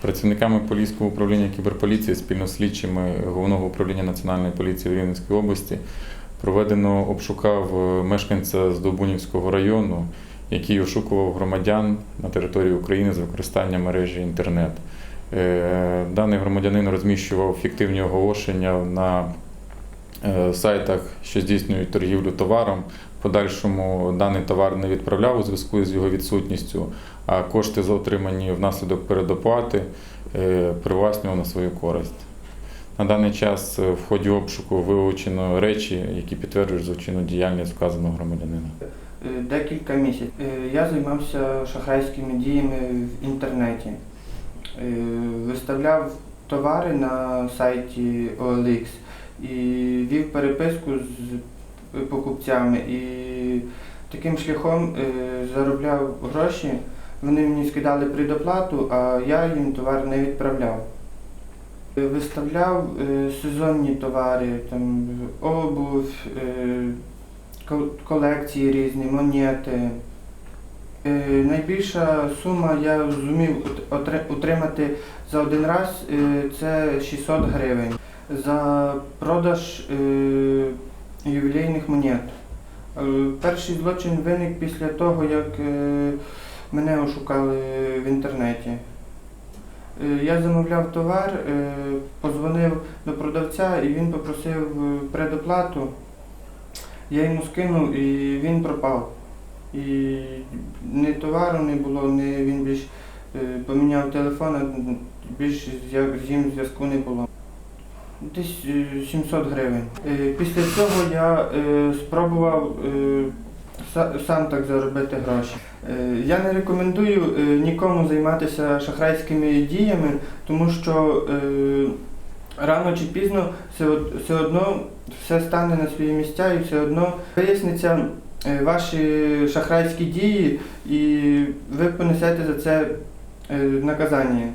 Працівниками Поліського управління кіберполіції спільно з слідчими Головного управління Національної поліції в Рівненській області проведено обшукав е, мешканця з Довбунівського району, який ошукував громадян на території України з використанням мережі інтернет. Е, Даний громадянин розміщував фіктивні оголошення на е, сайтах, що здійснюють торгівлю товаром. Подальшому даний товар не відправляв у зв'язку з його відсутністю, а кошти, за отримані внаслідок передоплати, е, привласнював на свою користь. На даний час е, в ході обшуку вилучено речі, які підтверджують злочинну діяльність вказаного громадянина. Е, Декілька місяців. Я займався шахрайськими діями в інтернеті. Виставляв товари на сайті OLX і вів переписку з покупцями. І таким шляхом е, заробляв гроші. Вони мені скидали предоплату, а я їм товар не відправляв. Е, Виставляв е, сезонні товари, там обув, колекції різні, монети. Найбільша сума я зумів ут- отри- утримати за один раз це 600 гривень за продаж ювілейних монет. Е, Перший злочин виник після того, як е, мене ошукали в інтернеті. Е, Я замовляв товар, позвонив до продавця і він попросив предоплату. Я йому скинув і він пропав. І ні товару не було, ні він більш поміняв телефон, а більш з ним зв'язку не було. Десь е, 700 гривень. Е, Після цього я е, спробував е, сам так заробити гроші. Е, Я не рекомендую е, нікому займатися шахрайськими діями, тому що е, рано чи пізно все, одно все стане на свої місця і все одно виясниться е, ваші шахрайські дії, і ви понесете за це е, наказання.